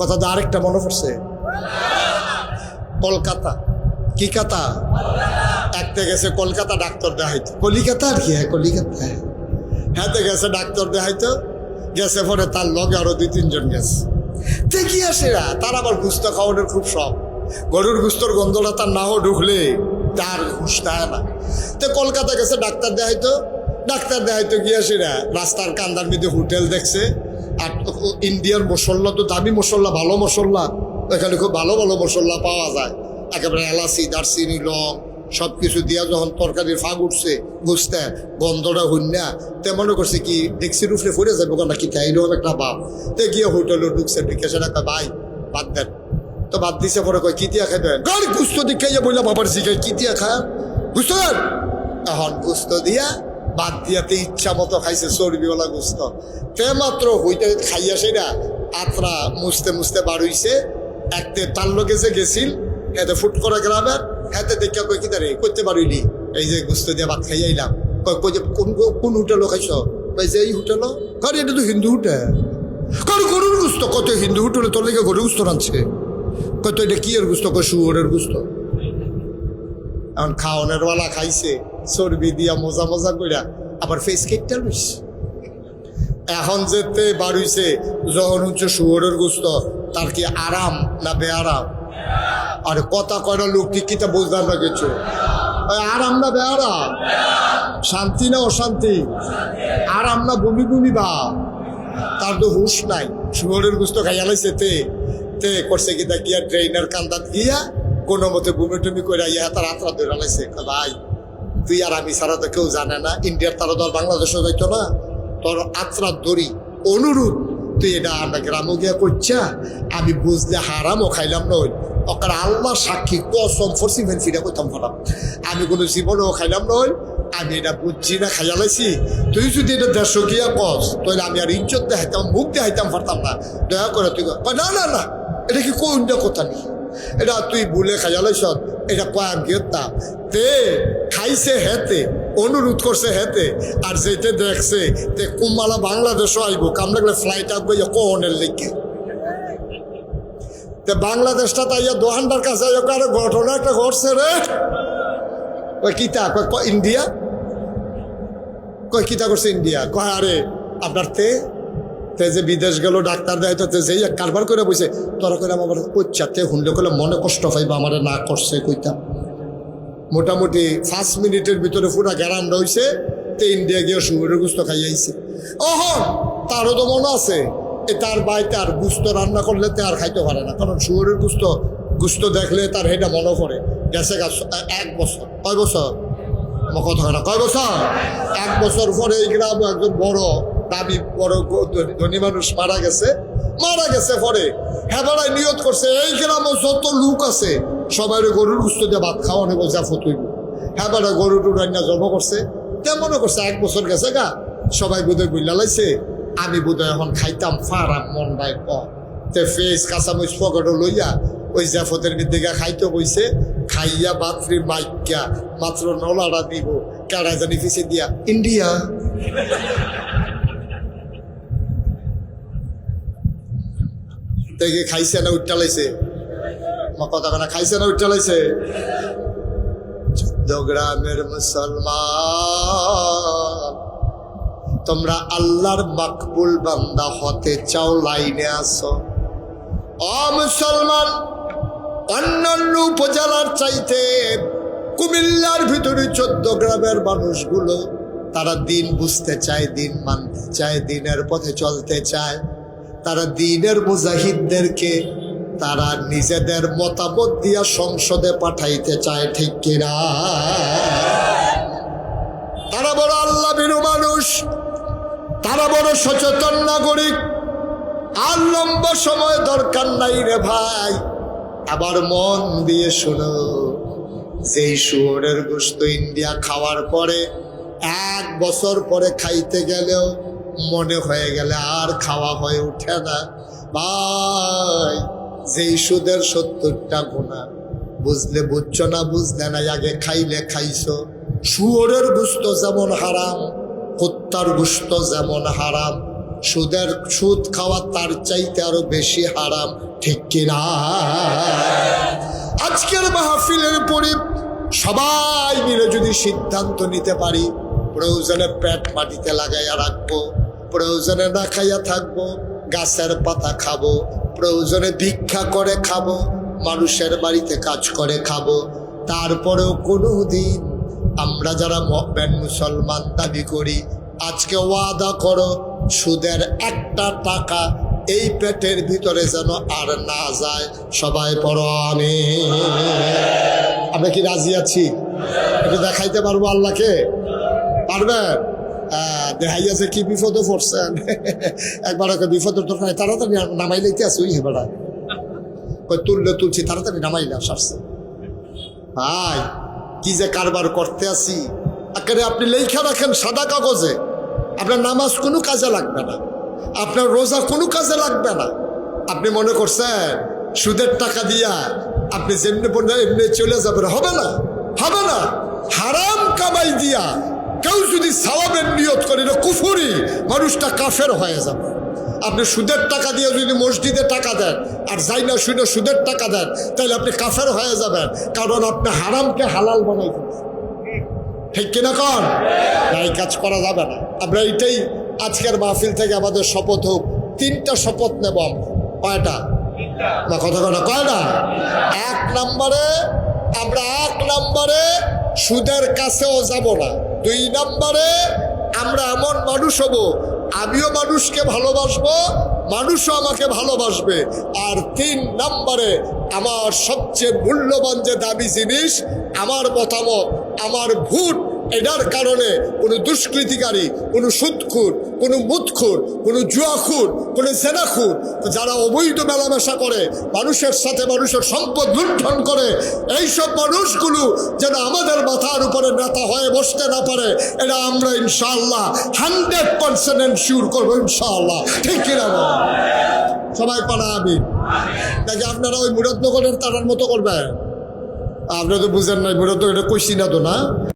কথা তো আরেকটা মনে পড়ছে। কলকাতা। কি কাতা একটা গেছে কলকাতা ডাক্তার দেখাইতো। কলিকাতা আর কি? হ্যাঁ কলিকাতা হ্যাঁ। তো গেছে ডাক্তার দেখাইতো। গেছে পরে তার লগে আরও দুই, তিনজন গেছে। তে কি আসে তার আবার গুস্ত খাওয়ানোর খুব শখ। গরুর গুস্তর গন্ধটা তার নাও ঢুকলে তার হুশ থাকে না। তো কলকাতা গেছে ডাক্তার দেখাইতো। ডাক্তার দেখাইতো কি আসে রাস্তার কান্দার মধ্যে হোটেল দেখছে। আর ইন্ডিয়ার মশলা তো দামি মশলা ভালো মশলা। এখানে খুব ভালো ভালো মশলা পাওয়া যায়। একেবারে এলাচি দারচিনি লং সব কিছু দিয়া যখন তরকারির ফাঁক উঠছে বুঝতে গন্ধটা হইনা তে মনে করছে কি ডেক্সির উঠলে ফুরে যাবে ওখানে নাকি তাই এরকম একটা বাপ। তে গিয়ে হোটেলে ঢুকছে ঢুকে কয়, ভাই বাদ দেন। তো বাদ দিছে পরে কয় কি দিয়া খাইবেন? গাড়ি গুস্ত দিকে যে বললাম বাবার শিখাই কি দিয়া খায় বুঝতে এখন গুস্ত দিয়া বাদ দিয়াতে ইচ্ছা মতো খাইছে চর্বিওয়ালা গুস্ত। তে মাত্র হইতে খাইয়া সেটা আত্রা মুছতে মুছতে বার হইছে। একতে তার লোকে যে গেছিল এতে ফুট করা গ্রামের এতে দেখে কই কি তারে করতে পারিনি এই যে গুস্ত দিয়ে ভাত খাই আইলাম। কই যে কোন কোন হোটেলও খাইছ? কই যে এই হোটেল কারণ এটা তো হিন্দু হোটেল। কারণ গরুর গুস্ত? কত হিন্দু হোটেলে তোর লেগে গরুর গুস্ত রাঁধছে। কত এটা কি এর গুস্ত? কই শুয়োরের গুস্ত। এখন খাওয়ানোর ওয়ালা খাইছে, চর্বি দিয়া মজা মজা কইরা, আবার ফেস কেকটা লইছে এখন যেতে বাড়িছে, যখন হচ্ছে শুয়োরের গুস্ত, তার কি আরাম না বেআরাম আর কথা কয়টা লোক কিতা বুঝলাম না কিছু? আরাম না বেআরাম শান্তি না অশান্তি? আরাম না বমি বমি বা? তার তো হুশ নাই। শুয়োরের গুস্ত খাইয়া লাইছে, তে তে, করছে কিতা, গিয়া ট্রেনার কান্দাত গিয়া কোনো মতে বমি টুমি করে ইয়া তার আত্রা ধরে লাইছে। ভাই, তুই আর আমি ছাড়া তো কেউ জানে না, ইন্ডিয়ার তারা দল বাংলাদেশও যাইতো না। তোর আত্রা দড়ি অনুরোধ তুই এটা আমরা গ্রামও গিয়া করছা আমি বুঝলে হারামও খাইলাম নই। অকার আল্লাহ সাক্ষী, কসম ফরসি ফিরা করতাম ফলাম। আমি কোনো জীবনেও খাইলাম নই, আমি এটা বুঝছি না, খাইয়া লাইছি। তুই যদি এটা দেড়শো গিয়া কস, তাহলে আমি আর ইজ্জত দেখাইতাম, মুখ দেখাইতাম, পারতাম না। দয়া করে তুই না না না, এটা কি কোনটা কথা নেই এটা তুই ভুলে খাইয়া লাইছ এটা কয়াম গিয়তা তে খাইছে হেতে, অনুরোধ করছে হেতে, আর যেতে দেখছে, তে কুম্বালা বাংলাদেশও আইব কাম লাগলে ফ্লাইট আসবে কোনের লেগে। তে বাংলাদেশটা তাইয়া দোহানটার কাছে আরে ঘটনা একটা ঘটছে রে। ওই কিতা কয় ইন্ডিয়া? কয় কিতা করছে ইন্ডিয়া? কয়, আরে, আপনার তে তে যে বিদেশ গেল, ডাক্তার দেয় তো যেই এক কারবার করে বসে তোরা করে আমার পচ্চাতে হুন্ডে করলে মনে কষ্ট পাইবা, আমার না করছে কইতাম মোটামুটি পাঁচ মিনিটের ভিতরে পুরা গ্যারান রয়েছে তে ইন্ডিয়া গিয়ে শুয়োরের গুস্ত খাইয়াইছে অহ, তারও তো মনে আছে, এ তার বাই তার গুস্ত রান্না করলে তে আর খাইতে পারে না, কারণ শুয়োরের গুস্ত গুস্ত দেখলে তার হেটা মনে পড়ে। গেছে গাছ এক বছর। কয় বছর? কথা কয় বছর? এক বছর পরে এই গ্রামে একজন বড় দাবি বড় ধনী- মানুষ মারা গেছে। মারা গেছে পরে। বেড়ায় নিয়ত করছে, এই গ্রামে যত লোক আছে সবাই গরুর গুস্ত দিয়ে ভাত খাওয়া নেব যা ফতুইব বেড়া গরু টু রান্না জন্ম করছে। তে মনে করছে, এক বছর গেছে গা? সবাই বোধহয় বুঝলা লাইছে, আমি বোধহয় এখন খাইতাম ফারাম মন কম তে ফেস, কাঁচামরিচ, পকেটও লইয়া ওই জাফতের দিকে খাইতে বইছে। খাইয়া বাথরি মাইকা মাত্র নলাটা দিব কারা জানি ফিসে দিয়া, ইন্ডিয়া। দেখে খাইছে না উঠালাইছে আমার কথা কানা, খাইছে না উঠালাইছে চোদ্দ গ্রামের মুসলমান। তোমরা আল্লাহর মাকবুল বান্দা হতে চাও, লাইনে আসো অ মুসলমান, অন্যান্য উপজেলার চাইতে কুমিল্লার ভিতরে চোদ্দ গ্রামের মানুষগুলো, তারা দিন বুঝতে চায়, দিন মানতে চায়, দিনের পথে চলতে চায়। তারা দিনের মুজাহিদদেরকে তারা নিজেদের মতামত দিয়া সংসদে পাঠাইতে চায়, ঠিক কিনা? তারা বড় আল্লাহ বিনু মানুষ, তারা বড় সচেতন নাগরিক। আর লম্বা সময় দরকার নাই রে ভাই। আবার মন দিয়ে শোনো, যেই শুয়োরের গোস্ত ইন্ডিয়া খাওয়ার পরে এক বছর পরে খাইতে গেলেও মনে হয়ে গেলে আর খাওয়া হয়ে ওঠে না। ভাই, যেই সুদের সত্তরটা গোনা বুঝলে বুঝছ না বুঝলে না, আগে খাইলে খাইছো। শুয়োরের গুস্ত যেমন হারাম হত্যার গুস্ত যেমন হারাম, সুদের, সুদ খাওয়া তার চাইতে আরও বেশি হারাম, ঠিক কিনা আজকের মাহফিলের পরে সবাই মিলে যদি সিদ্ধান্ত নিতে পারি, প্রয়োজনে পেট মাটিতে লাগাইয়া রাখব। প্রয়োজনে না খাইয়া থাকব, গাছের পাতা খাব, প্রয়োজনে ভিক্ষা করে খাব, মানুষের বাড়িতে কাজ করে খাব। তারপরেও কোনো দিন আমরা যারা মহবেন মুসলমান দাবি করি, আজকে ওয়াদা করো, সুদের একটা টাকা এই পেটের ভিতরে যেন আর না যায়। সবাই পড়ো আমি আমরা কি রাজি আছি? এটা দেখাইতে পারব আল্লাহকে? পারবেন? আহ, দেখাইয়াছে কি বিপদে পড়ছেন একবার ওকে বিপদের দরকার তাড়াতাড়ি নামাই লইতে আছে ওই কই তুললে তুলছি তাড়াতাড়ি নামাইলে সারছে। ভাই কি যে কারবার করতে আসি আকারে আপনি লেখা রাখেন সাদা কাগজে। আপনার নামাজ কোনো কাজে লাগবে না। আপনার রোজা কোনো কাজে লাগবে না। আপনি মনে করছেন সুদের টাকা দিয়া আপনি যেমনি এমনি চলে যাবেন। হবে না হবে না। হারাম কামাই দিয়া কেউ যদি সালাবের নিয়ত করে এটা কুফুরি মানুষটা কাফের হয়ে যাবে। আপনি সুদের টাকা দিয়ে যদি মসজিদে টাকা দেন আর যাই না শুনে সুদের টাকা দেন তাহলে আপনি কাফের হয়ে যাবেন কারণ আপনি হারামকে হালাল বানাই ঠিক কিনা কন? না, এই কাজ করা যাবে না। আমরা এইটাই আজকের মাহফিল থেকে আমাদের শপথ হোক। তিনটা শপথ নেব কয়টা? না কথা কথা কয়টা এক নম্বরে আমরা এক নম্বরে সুদের কাছেও যাব না। দুই নম্বরে, আমরা এমন মানুষ হব, আমিও মানুষকে ভালোবাসবো, মানুষও আমাকে ভালোবাসবে। আর তিন নম্বরে, আমার সবচেয়ে মূল্যবান যে দাবি জিনিস, আমার মতামত, আমার ভোট। এটার কারণে কোনো দুষ্কৃতিকারী, কোনো সুদখুর কোনো মুদখুর কোনো জুয়াখুর, কোনো জেনাখুর যারা অবৈধ মেলামেশা করে, মানুষের সাথে মানুষের সম্পদ লুণ্ঠন করে, এইসব মানুষগুলো যেন আমাদের মাথার উপরে নেতা হয়ে বসতে না পারে, এটা আমরা ইনশাআল্লাহ হান্ড্রেড পার্সেন্ট এনশিওর করব ইনশাআল্লাহ। ঠিক কিনা? সবাই পাড়া আমি নাকি আপনারা ওই মুরাদনগরের তারার মতো করবেন? আপনারা তো বুঝেন নাই মুরাদ এটা কইছি না তো না?